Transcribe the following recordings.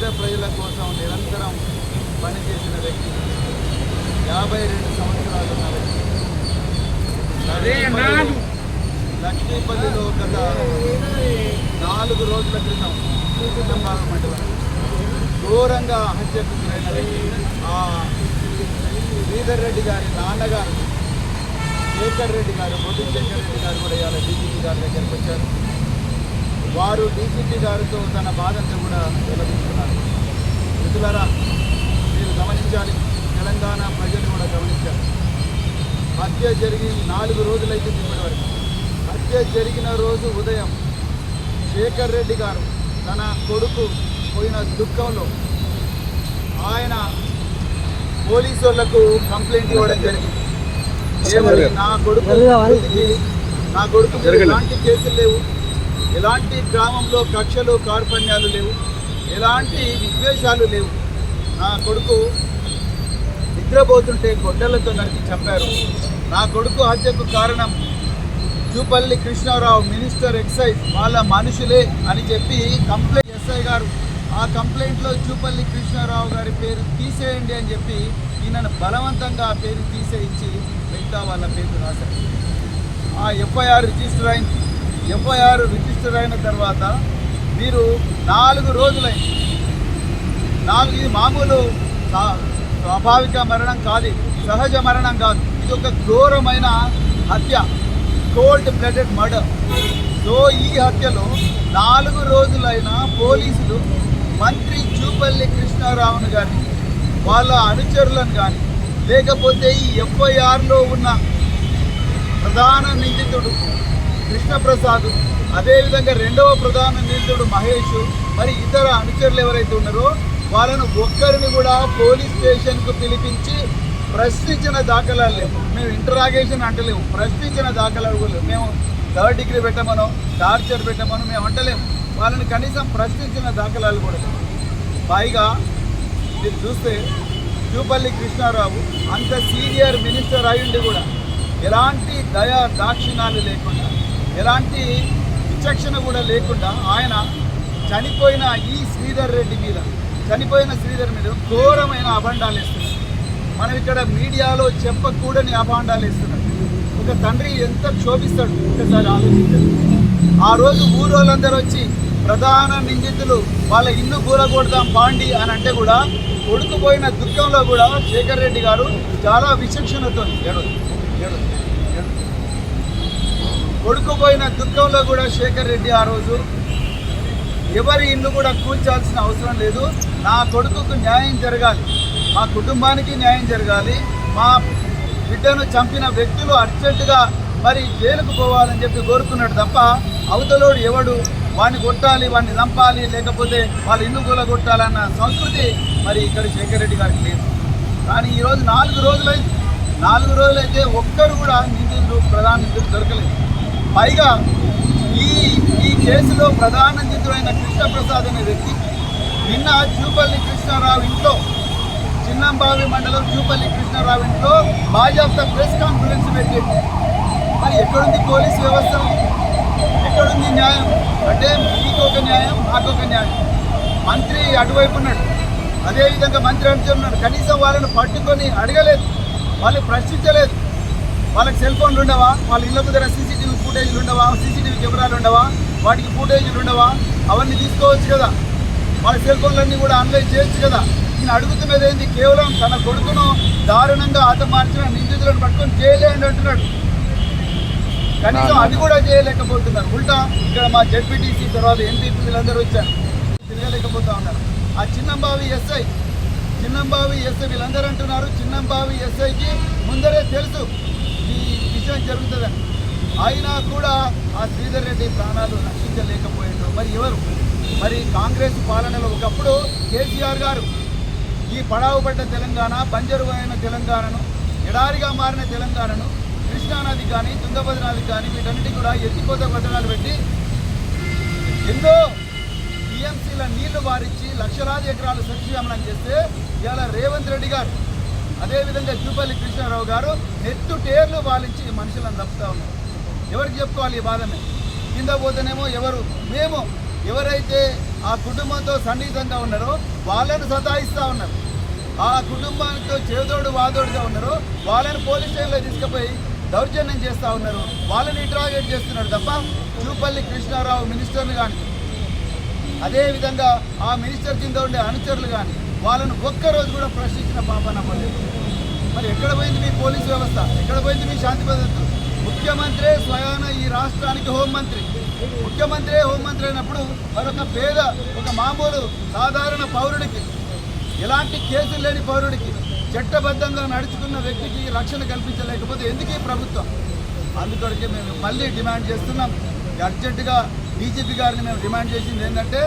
పేద ప్రజల కోసం నిరంతరం పనిచేసిన వ్యక్తి యాభై రెండు సంవత్సరాలు ఉన్న వ్యక్తి. లక్ష్మీపల్లిలో- గత నాలుగు రోజుల క్రితం కుటుంబాల మండలం ఘోరంగా హత్యకు గురైన వ్యక్తి ఆ శ్రీధర్ రెడ్డి గారి నాన్నగారు. శేఖర్ రెడ్డి గారు శేఖర్ రెడ్డి గారు కూడా ఇవాళ డీజీపీ గారి దగ్గరికి వచ్చారు. వారు డీజీపీ గారితో తన బాధంతా కూడా వెల్లడించుకున్నారు. మిత్రులారా మీరు గమనించాలి తెలంగాణ ప్రజలు కూడా గమనించారు. హత్య జరిగి నాలుగు రోజులైతే ఇప్పటి వరకు. హత్య జరిగిన రోజు ఉదయం శేఖర్ రెడ్డి గారు తన కొడుకు పోయిన దుఃఖంలో ఆయన పోలీసు వాళ్ళకు కంప్లైంట్ ఇవ్వడం జరిగింది. ఏమని నా కొడుకు నా కొడుకు ఎలాంటి కేసులు లేవు. ఎలాంటి గ్రామంలో కక్షలు కార్పణ్యాలు లేవు. ఎలాంటి విద్వేషాలు లేవు. నా కొడుకు నిద్రపోతుంటే గొడ్డలతో నరికి చంపారు. నా కొడుకు హత్యకు కారణం జూపల్లి కృష్ణారావు మినిస్టర్ ఎక్సైజ్ వాళ్ళ మనుషులే అని చెప్పి కంప్లైంట్ ఎస్ఐ గారు ఆ కంప్లైంట్లో జూపల్లి కృష్ణారావు గారి పేరు తీసేయండి అని చెప్పి ఈయనను బలవంతంగా ఆ పేరు తీసేయించి మిగతా వాళ్ళ పేరు రాశారు. ఆ ఎఫ్ఐఆర్ రిజిస్టర్ అయింది. ఎఫ్ఐఆర్ రిజిస్టర్ అయిన తర్వాత మీరు నాలుగు రోజులైంది. నాలుగు ఇది మామూలు స్వాభావిక మరణం కాదు సహజ మరణం కాదు. ఇది ఒక ఘోరమైన హత్య. Cold blooded murder. సో ఈ హత్యలో నాలుగు రోజులైన పోలీసులు మంత్రి జూపల్లి కృష్ణారావును కానీ వాళ్ళ అనుచరులను కానీ లేకపోతే ఈ ఎఫ్ఐఆర్లో ఉన్న ప్రధాన నిందితుడు కృష్ణప్రసాద్ అదేవిధంగా రెండవ ప్రధాన నిందితుడు మహేష్ మరి ఇతర అనుచరులు ఎవరైతే ఉన్నారో వాళ్ళను ఒక్కరిని కూడా పోలీస్ స్టేషన్కు పిలిపించి ప్రశ్నించిన దాఖలాలు లేవు. మేము ఇంటరాగేషన్ అంటలేము. ప్రశ్నించిన దాఖలాలు కూడా లేవు. మేము థర్డ్ డిగ్రీ పెట్టమనో టార్చర్ పెట్టమనో మేము అంటలేము. వాళ్ళని కనీసం ప్రశ్నించిన దాఖలాలు కూడా లేవు. పైగా మీరు చూస్తే జూపల్లి కృష్ణారావు అంత సీనియర్ మినిస్టర్ అయ్యుండి కూడా ఎలాంటి దయా దాక్షిణాలు లేకుండా ఎలాంటి విచక్షణ కూడా లేకుండా ఆయన చనిపోయిన ఈ శ్రీధర్ రెడ్డి మీద చనిపోయిన శ్రీధర్ మీద ఘోరమైన అభండాలు ఇస్తున్నారు మనం ఇక్కడ మీడియాలో చెప్పకూడని అభాండాలు ఇస్తున్నారు ఒక తండ్రి ఎంత క్షోభిస్తాడు ఒకసారి ఆలోచించండి. ఆ రోజు ఊరోళ్ళందరూ వచ్చి ప్రధాన నిందితులు వాళ్ళ ఇల్లు కూలగొడదాం పాండి అని అంటే కూడా కొడుకుపోయిన దుఃఖంలో కూడా శేఖర్ రెడ్డి గారు చాలా విచక్షణతో ఏడు ఏడు కొడుకుపోయిన దుఃఖంలో కూడా శేఖర్ రెడ్డి ఆ రోజు ఎవరి ఇల్లు కూడా కూల్చాల్సిన అవసరం లేదు. నా కొడుకుకు న్యాయం జరగాలి. మా కుటుంబానికి న్యాయం జరగాలి. మా బిడ్డను చంపిన వ్యక్తులు అర్జెంటుగా మరి జైలుకు పోవాలని చెప్పి కోరుకున్నాడు తప్ప అవతలోడు ఎవడు? వాడిని కొట్టాలి వాడిని చంపాలి లేకపోతే వాళ్ళ ఇల్లు కూల కొట్టాలన్న సంస్కృతి మరి ఇక్కడ శేఖర్ రెడ్డి గారికి లేదు. కానీ ఈరోజు నాలుగు రోజులైంది నాలుగు రోజులైతే ఒక్కరు కూడా నిందితులు ప్రధాన నిధులు దొరకలేదు. పైగా ఈ ఈ కేసులో ప్రధాన నిందితుడైన కృష్ణప్రసాద్ అనే వ్యక్తి నిన్న జూపల్లి కృష్ణారావు ఇంట్లో చిన్నంబావి మండలం జూపల్లి కృష్ణారావు ఇంట్లో భాజపా ప్రెస్ కాన్ఫరెన్స్ పెట్టి మరి ఎక్కడుంది పోలీస్ వ్యవస్థ? ఎక్కడుంది న్యాయం? అంటే మీకు ఒక న్యాయం మాకు ఒక న్యాయం. మంత్రి అటువైపు ఉన్నాడు. అదేవిధంగా మంత్రి అంటున్నాడు కనీసం వాళ్ళని పట్టుకొని అడగలేదు వాళ్ళు ప్రశ్నించలేదు. వాళ్ళకి సెల్ ఫోన్లు ఉండవా? వాళ్ళ ఇళ్ళ దగ్గర సీసీటీవీ ఫుటేజ్లు ఉండవా? సీసీటీవీ కెమెరాలు ఉండవా? వాటికి ఫుటేజ్లు ఉండవా? అవన్నీ తీసుకోవచ్చు కదా. వాళ్ళ సెల్ ఫోన్లన్నీ కూడా ఆన్లైన్ చేయొచ్చు కదా. ఈయన అడుగుతున్నది ఏంది? కేవలం తన కొడుకును దారుణంగా హతమార్చిన నిందితులను పట్టుకొని చేయలేండి అంటున్నాడు. కనీసం అది కూడా చేయలేకపోతున్నారు. ఉల్టా ఇక్కడ మా జడ్పీటీసీ తర్వాత ఎంపీపీ వీళ్ళందరూ వచ్చారు. తిరగలేకపోతా ఉన్నారు. ఆ చిన్నంబావి ఎస్ఐ చిన్నంబావి ఎస్ఐ వీళ్ళందరూ అంటున్నారు. చిన్నంబావి ఎస్ఐకి ముందరే తెలుసు. విషయం జరుగుతుందని. అయినా కూడా ఆ శ్రీధర్ రెడ్డి ప్రాణాలు రక్షించలేకపోయాడు. మరి ఎవరు? మరి కాంగ్రెస్ పాలనలో ఒకప్పుడు కేసీఆర్ గారు ఈ పడావు పడ్డ తెలంగాణ బంజరు అయిన తెలంగాణను ఎడారిగా మారిన తెలంగాణను కృష్ణానది కానీ తుంగభద్ర నది కానీ వీటన్నిటి కూడా ఎత్తిపోత పథకాలు పెట్టి ఎన్నో టీఎంసీల నీళ్ళు వారించి లక్షలాది ఎకరాలు సంక్షేమనం చేస్తే ఇవాళ రేవంత్ రెడ్డి గారు అదేవిధంగా జూపల్లి కృష్ణారావు గారు నెత్తు టేర్లు పాలించి మనుషులను తప్పుతా ఉన్నారు. ఎవరికి చెప్పుకోవాలి ఈ బాధని? కింద పోతేనేమో ఎవరు? మేము. ఎవరైతే ఆ కుటుంబంతో సన్నిహితంగా ఉన్నారో వాళ్ళని సతాయిస్తూ ఉన్నారు. ఆ కుటుంబానికి చేదోడు వాదోడుగా ఉన్నారో వాళ్ళని పోలీస్ స్టేషన్లో తీసుకుపోయి దౌర్జన్యం చేస్తూ ఉన్నారు. వాళ్ళని ఇంట్రాగేట్ చేస్తున్నారు తప్ప చూపల్లి కృష్ణారావు మినిస్టర్ని కానీ అదేవిధంగా ఆ మినిస్టర్ కింద ఉండే అనుచరులు కానీ వాళ్ళను ఒక్కరోజు కూడా ప్రశ్నించిన పాపన నమ్మలేదు. మరి ఎక్కడ పోయింది మీ పోలీస్ వ్యవస్థ? ఎక్కడ పోయింది మీ శాంతి భద్రత? ముఖ్యమంత్రే స్వయాన ఈ రాష్ట్రానికి హోంమంత్రి. ముఖ్యమంత్రే హోంమంత్రి అయినప్పుడు మరొక పేద ఒక మామూలు సాధారణ పౌరుడికి ఎలాంటి కేసులు లేని పౌరుడికి చట్టబద్ధంగా నడుచుకున్న వ్యక్తికి రక్షణ కల్పించలేకపోతే ఎందుకు ఈ ప్రభుత్వం? అందుకొరకే మేము మళ్ళీ డిమాండ్ చేస్తున్నాం. అర్జెంటుగా డీజీపీ గారిని మేము డిమాండ్ చేసింది ఏంటంటే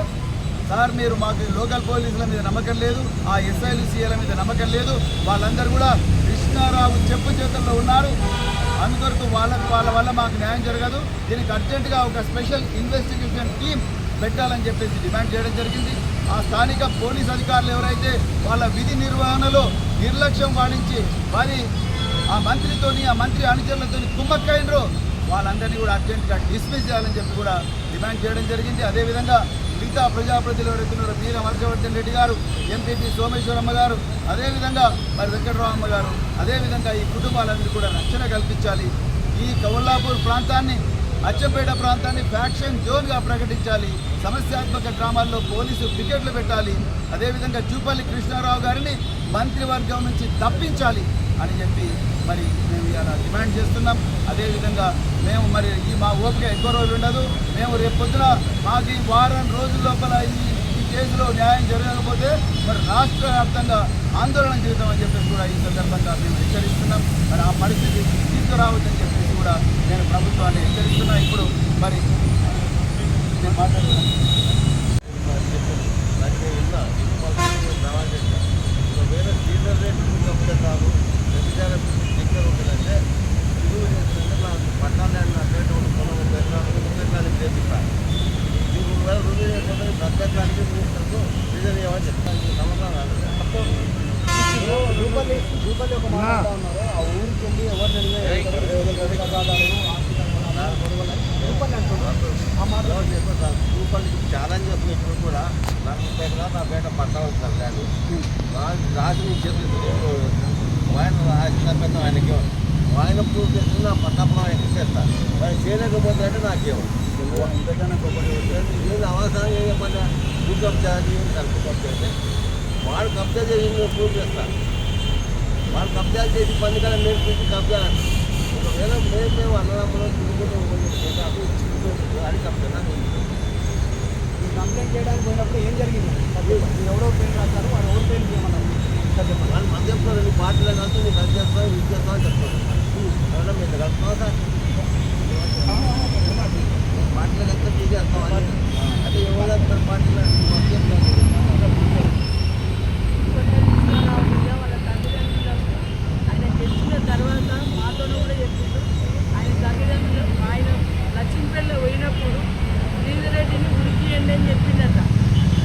సార్ మీరు మాకు లోకల్ పోలీసుల మీద నమ్మకం లేదు ఆ ఎస్ఐలు సీఎల మీద నమ్మకం లేదు. వాళ్ళందరూ కూడా కృష్ణారావు చెప్పు చేతుల్లో ఉన్నారు. అందుకొరకు వాళ్ళకు వాళ్ళ వల్ల మాకు న్యాయం జరగదు. దీనికి అర్జెంటుగా ఒక స్పెషల్ ఇన్వెస్టిగేషన్ టీం పెట్టాలని చెప్పేసి డిమాండ్ చేయడం జరిగింది. ఆ స్థానిక పోలీస్ అధికారులు ఎవరైతే వాళ్ళ విధి నిర్వహణలో నిర్లక్ష్యం వాణించి వారి ఆ మంత్రితోని ఆ మంత్రి అనుచరులతోని కుమ్మక్కైనరో వాళ్ళందరినీ కూడా అర్జెంటుగా డిస్మిస్ చేయాలని చెప్పి కూడా డిమాండ్ చేయడం జరిగింది. అదేవిధంగా మిగతా ప్రజాప్రతినిధులు ఎవరైతే వీర హర్షవర్ధన్ రెడ్డి గారు ఎంపీపీ సోమేశ్వరమ్మ గారు అదేవిధంగా మరి వెంకటరామమ్మ గారు అదేవిధంగా ఈ కుటుంబాలన్నీ కూడా రక్షణ కల్పించాలి. ఈ కౌల్లాపూర్ ప్రాంతాన్ని అచ్చంపేట ప్రాంతాన్ని ఫ్యాక్షన్ జోన్గా ప్రకటించాలి. సమస్యాత్మక గ్రామాల్లో పోలీసు పికెట్లు పెట్టాలి. అదేవిధంగా జూపల్లి కృష్ణారావు గారిని మంత్రివర్గం నుంచి తప్పించాలి అని చెప్పి మరి మేము ఇలా డిమాండ్ చేస్తున్నాం. అదేవిధంగా మేము మరి ఈ మా ఓపిక ఎక్కువ రోజులు ఉండదు. మేము రేపు పొద్దున మాకు ఈ వారం రోజుల లోపల ఈ కేసులో న్యాయం జరగకపోతే మరి రాష్ట్ర వ్యాప్తంగా ఆందోళన చేద్దామని చెప్పేసి కూడా ఈ సందర్భంగా మేము హెచ్చరిస్తున్నాం. మరి ఆ పరిస్థితి తీసుకురావద్దని చెప్పేసి కూడా నేను ప్రభుత్వాన్ని హెచ్చరిస్తున్నా. ఇప్పుడు మరి నేను మాట్లాడుతున్నాను ఒకవేళ సీజన్ రేట్ కాదు వ్యభిచార ఎక్కడ ఉంటుందంటే ఇల్లు ఏంటంటే నాకు పట్టాలని నా పేట ఉన్న పొలం ఒక ఎకరాలు ఒక ఎకరానికి చేపిస్తాను మీకు వేల రెండు లేకపోతే ప్రత్యేకానికి మినిస్టర్కు సీజన్ ఇవ్వమని చెప్తాను సంవత్సరం రూపాయలు రూపాయలు ఒక మాట ఉన్నారు ఆ ఊరికి వెళ్ళి ఎవరిని రూపాయలు ఛాలెంజ్ చేస్తున్న ఇప్పుడు కూడా నాకు ముప్పై ఎకరాలు నా ఆయన రాసిన పెద్ద ఆయనకి ఆయన ప్రూవ్ చేసి నా పట్టపడం ఆయనకి ఇచ్చేస్తాను ఆయన చేయలేకపోతే అంటే నాకేమో ఇంతకన్నా ఎవరు? నేను అవసరం చేయమన్నా భూ కబ్జా భూ కబ్జా అయితే వాడు కబ్జా చేసి నేను ప్రూవ్ చేస్తాను వాడు కబ్జా చేసి పని కదా మేము చూసి కబ్జా. ఒకవేళ మేము మేము అన్నదమ్ములు తిరుగుతూ అది కబ్జా నాకు కంప్లైంట్ చేయడానికి పోయినప్పుడు ఏం జరిగింది? ఎవరో పేరు రాశారు వాడు ఎవరు పేరు చేయమన్నారు? ఇంకా చెప్పండి వాళ్ళు మన చెప్తారు నువ్వు పార్టీలో కలిసి నీకు అది చేస్తావు ఇది చేస్తావు అని చెప్తాను ఎవరన్నా మీరు కలుపుతావా సార్ పార్టీలో కలిస్తే తీసేస్తావు అని అంటే ఎవరు పార్టీలో మాకు చెప్తాను వాళ్ళ తల్లిదండ్రులకు ఆయన తెలిసిన తర్వాత మాతోనూ కూడా చెప్పిండు ఆయన తల్లిదండ్రులు ఆయన లక్ష్మీపల్లి పోయినప్పుడు శ్రీధరెడ్డిని ఉరికియండి అని చెప్పిండట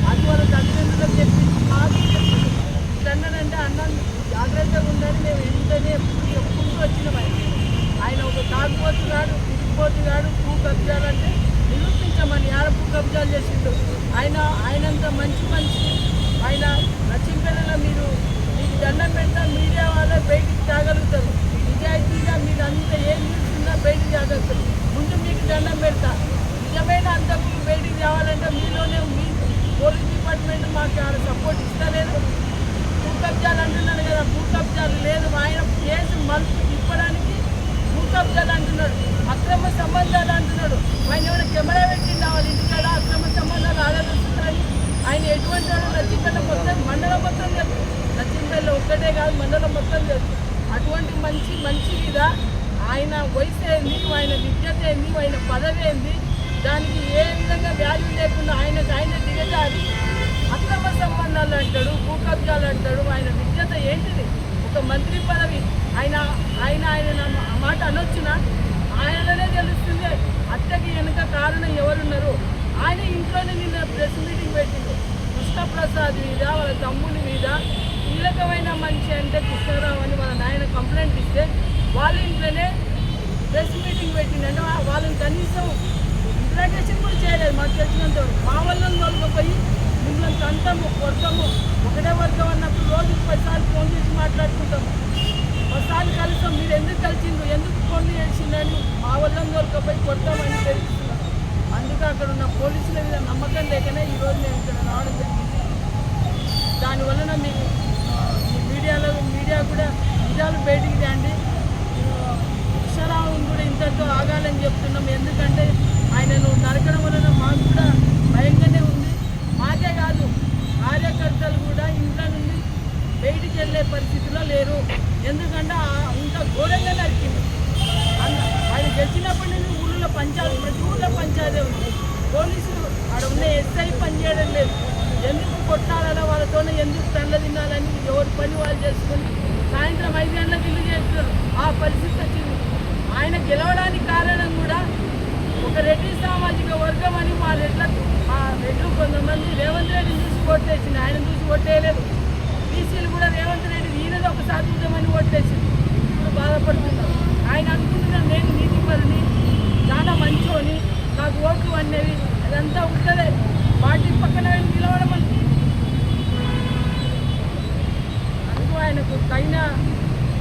అది వాళ్ళ తల్లిదండ్రులకు చెప్పింది మాకు చెప్పింది ఇట్లన్నాడంటే అన్న జాగ్రత్తగా ఉందని మేము వెంటనే ఎప్పుడు చెప్పుకుంటూ వచ్చినాం ఆయన ఆయన ఒక తాగుపోతున్నాడు గారు భూ కబ్జాలంటే నిరూపించమని ఆడ భూ కబ్జాలు చేసిండు. ఆయన ఆయనంత మంచి మనిషి. ఆయన నచ్చింపల్లిలో మీరు మీకు దండం పెడతా మీడియా వాళ్ళే బయటికి తాగలుగుతారు. నిజాయితీగా మీరు అంత ఏం చూస్తున్నా బయటికి తాగలుగుతారు ముందు మీకు దండం పెడతా. నిజమైన అంతకు బయటికి రావాలంటే మీలోనే మీ పోలీస్ డిపార్ట్మెంట్ మాకు ఆడ సపోర్ట్ ఇస్తలేదు. భూ కబ్జాలు అంటున్నాను కదా భూ కబ్జాలు లేదు. ఆయన కేసు మలుపు కబ్జాలు అంటున్నాడు. అక్రమ సంబంధాలు అంటున్నాడు. ఆయన ఏమైనా కెమెరా పెట్టిండా వాళ్ళ ఇంటికాడ అక్రమ సంబంధాలు ఆడగలుగుతారని ఆయన ఎటువంటి వాడు? మొత్తం మండలం మొత్తం తెలుసు. నచ్చింపల్లి ఒక్కటే కాదు మండలం మొత్తం తెలుసు. అటువంటి మంచి మంచి మీద ఆయన వయసు ఏంది? ఆయన విద్యత ఏంది? ఆయన పదవి ఏంది? దానికి ఏ విధంగా వాల్యూ లేకుండా ఆయనకు ఆయన దిగజారి అక్రమ సంబంధాలు అంటాడు భూ కబ్జాలు అంటాడు. ఆయన విద్యత ఏంటిది? ఒక మంత్రి పదవి ఆయన ఆయన ఆయన మాట అనొచ్చునా? ఆయననే తెలుస్తుంది అత్తకి వెనుక కారణం ఎవరున్నారు? ఆయన ఇంట్లోనే నిన్న ప్రెస్ మీటింగ్ పెట్టిండు. కృష్ణప్రసాద్ మీద వాళ్ళ తమ్ముని మీద కీలకమైన మనిషి అంటే కృష్ణారావు అని వాళ్ళ నాయన కంప్లైంట్ ఇస్తే వాళ్ళ ఇంట్లోనే ప్రెస్ మీటింగ్ పెట్టింది అంటే వాళ్ళని కనీసం ఇంట్రాగేషన్ కూడా చేయలేదు మాకు తెలిసినంత వరకు మా వాళ్ళని తోలుకపోయి మిమ్మల్ని తంతాము కొడతాము ఒకటే వర్గం అన్నప్పుడు రోజు పదిసార్లు ఫోన్ చేసి మాట్లాడుకుంటాము ఒకసారి కలిసాం మీరు ఎందుకు కలిసిండ్రు ఎందుకు ఫోన్ చేసిందని మా వాళ్ళని తోలుకపోయి కొడతామని తెలుస్తున్నాం అందుకే అక్కడ ఉన్న పోలీసుల మీద లేకనే ఈరోజు నేను ఇక్కడ రావడం జరిగింది. దానివలన మీకు మీడియాలో మీడియా కూడా నిజాలు బయటికి తేండి అక్షరాలను కూడా ఇంతటితో ఆగాలని చెప్తున్నాం. ఎందుకంటే ఆయనను నరకడం వలన మాకు కూడా భయంగానే ఉంది. మాకే కాదు కార్యకర్తలు కూడా ఇంట్లో నుండి బయటికి వెళ్ళే పరిస్థితిలో లేరు. ఎందుకంటే ఆ- ఇంత ఘోరంగా నరికింది. ఆయన గెలిచినప్పటి నుండి ఊళ్ళో పంచాయతీ ప్రతి ఊళ్ళో పంచాయతీ ఉంది. పోలీసులు ఆడ ఉన్న ఎస్ఐ పనిచేయడం లేదు. ఎందుకు కొట్టాలని వాళ్ళతోనే ఎందుకు తండ్ల తినాలని ఎవరి పని వాళ్ళు చేసుకొని సాయంత్రం ఐదు గంటలకు ఇల్లు చేస్తారు ఆ పరిస్థితి వచ్చింది. ఆయన గెలవడానికి కారణం కూడా ఒక రెడ్డి సామాజిక వర్గం అని మా రెడ్లకు మా రెడ్లు కొంతమంది రేవంత్ రెడ్డిని చూసి కొట్టేసింది. ఆయన చూసి కొట్టేయలేదు. బీసీలు కూడా రేవంత్ రెడ్డి ఈయనది ఒక చూద్దామని కొట్టేసింది. ఇప్పుడు బాధపడుతున్నారు. ఆయన అనుకుంటున్నాను నేను నీతిపరిని చాలా మంచోని నాకు ఓట్లు అనేవి అదంతా ఉంటుంది. వాటి పక్కన నిలవడం అంటే అందుకు ఆయనకు తగిన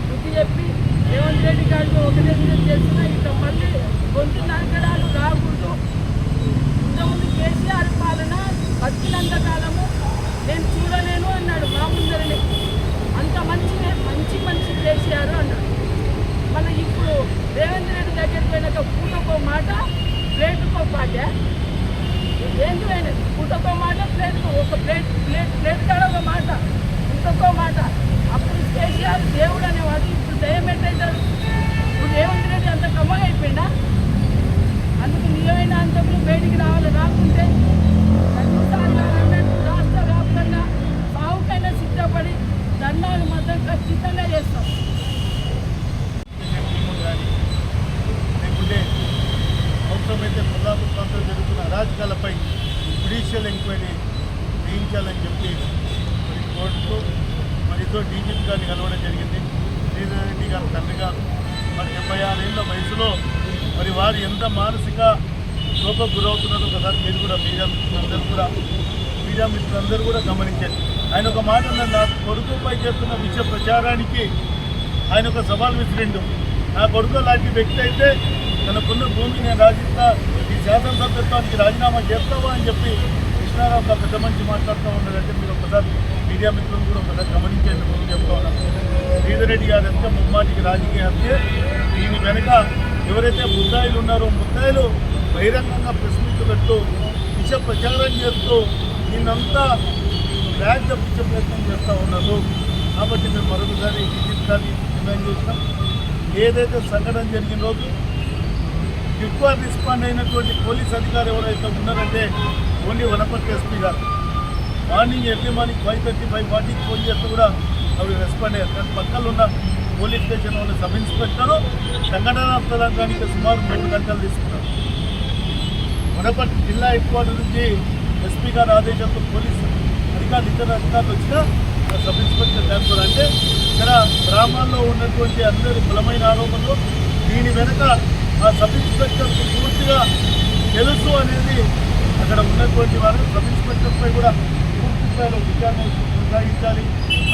బుద్ధి చెప్పి రేవంత్ రెడ్డి గారికి ఒకటే విధంగా చేస్తున్నా ఇట్లా మళ్ళీ గొంతు నరకడాలు రాకూడదు ఇంతకుముందు కేసీఆర్ పాలన బతికినంత కాలము నేను చూడలేను అన్నాడు మా ముందరనే. అంత మంచి మంచి మంచి కేసీఆర్ అన్నాడు. మన ఇప్పుడు రేవంత్ రెడ్డి దగ్గరికి పోయినాక పూటకో మాట ప్లేటుకో పాట. ఏంటి అయినది ఇంకొక మాట ప్లేట్ ఒక ప్లేట్ ప్లేట్ ప్లేట్ కాడ ఒక మాట ఇంకొక మాట. అప్పుడు కేసీఆర్ దేవుడు అనేవాడు ఇప్పుడు దయ్యం ఎట్లయితాడు? ఇప్పుడు రేవంత్ రెడ్డి అంత కమ్మగా అయిపోయిందా అందుకు నిజమైన అంతకులు బయటికి రావాలి రాకుంటే రాష్ట్ర వ్యాప్తంగా సాగుకైనా సిద్ధపడి దండాలు మాత్రం ఖచ్చితంగా చేస్తాం కానీ లేకుంటే అవసరమైతే కొల్లాపూర్ ప్రాంతంలో జరుగుతున్న అరాజకాలపై జుడిషియల్ ఎంక్వైరీ చేయించాలని చెప్పి మరి కోర్టుతో మరితో డీజీపీ గారిని కలవడం జరిగింది శ్రీధర్ రెడ్డి గారు తండ్రి గారు మరి డెబ్బై ఆరేళ్ళ వయసులో మరి వారు ఎంత మానసిక శోభకు గురవుతున్నారో ఒకసారి మీరు కూడా మీడియా మిత్రులందరూ కూడా మీడియా మిత్రులందరూ కూడా గమనించండి. ఆయన ఒక మాట నా కొడుకుపై చేస్తున్న విషయ ప్రచారానికి ఆయన ఒక సవాల్ విసిరిండు. నా కొడుకు లాంటి వ్యక్తి అయితే తనకున్న భూమిని నేను రాజిస్తా ఈ శాసనసభ్యత్వానికి రాజీనామా చేస్తావా అని చెప్పి కృష్ణారావు గారు పెద్ద మంచి మాట్లాడుతూ ఉన్నారంటే మీరు ఒకసారి మీడియా మిత్రులు కూడా ఒకసారి గమనించేందుకు ముందు చెప్తా ఉన్నాను. శ్రీధరెడ్డి గారు ఎంత ముమ్మాటికి రాజకీయ హత్య దీని వెనుక ఎవరైతే ముద్దాయిలు ఉన్నారో ముద్దాయిలు బహిరంగంగా ప్రశ్నించుకుంటూ విష ప్రచారం చేస్తూ దీన్నంతా బ్యాగ్ తప్పించే ప్రయత్నం చేస్తూ ఉన్నారు. కాబట్టి మేము మరొకసారి విజిత్తాన్ని డిమాండ్ చేసినాం ఏదైతే సంఘటన జరిగిన రోజు ఎక్కువ రెస్పాండ్ అయినటువంటి పోలీస్ అధికారి ఎవరైతే ఉన్నారంటే ఓన్లీ వనపర్తి ఎస్పీ గారు. Morning early morning five thirty five ఫార్టీకి ఫోన్ చేస్తే కూడా అవి రెస్పాండ్ అయ్యారు. కానీ పక్కన ఉన్న పోలీస్ స్టేషన్ వాళ్ళు సబ్ ఇన్స్పెక్టర్ సంఘటన స్థలానికి సుమారు మూడు గంటలు తీసుకున్నారు. వనపర్తి జిల్లా హెడ్ క్వార్టర్ నుంచి ఎస్పీ గారి ఆదేశంతో పోలీసు అధికారులు ఇతర అధికారులు వచ్చినా సబ్ ఇన్స్పెక్టర్ ట్రాన్స్ఫర్ అంటే ఇక్కడ గ్రామాల్లో ఉన్నటువంటి అందరి బలమైన ఆరోపణలు దీని వెనుక ఆ సబ్ ఇన్స్పెక్టర్కి పూర్తిగా తెలుసు అనేది అక్కడ ఉన్నటువంటి వారు సబ్ ఇన్స్పెక్టర్పై కూడా పూర్తి స్థాయిలో విచారణ కొనసాగించాలి.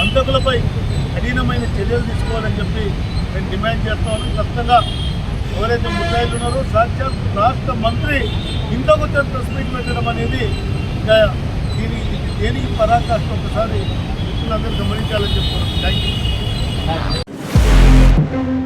అంతకులపై కఠినమైన చర్యలు తీసుకోవాలని చెప్పి నేను డిమాండ్ చేస్తాను ఖచ్చితంగా ఎవరైతే ముద్దాయిలు ఉన్నారో సాక్షాత్ రాష్ట్ర మంత్రి ఇంతకు ప్రెస్ మీట్ పెట్టడం అనేది ఇంకా దీని దేనికి పరాకాష్ట ఒకసారి మిత్రులందరూ గమనించాలని చెప్తున్నాను. Thank you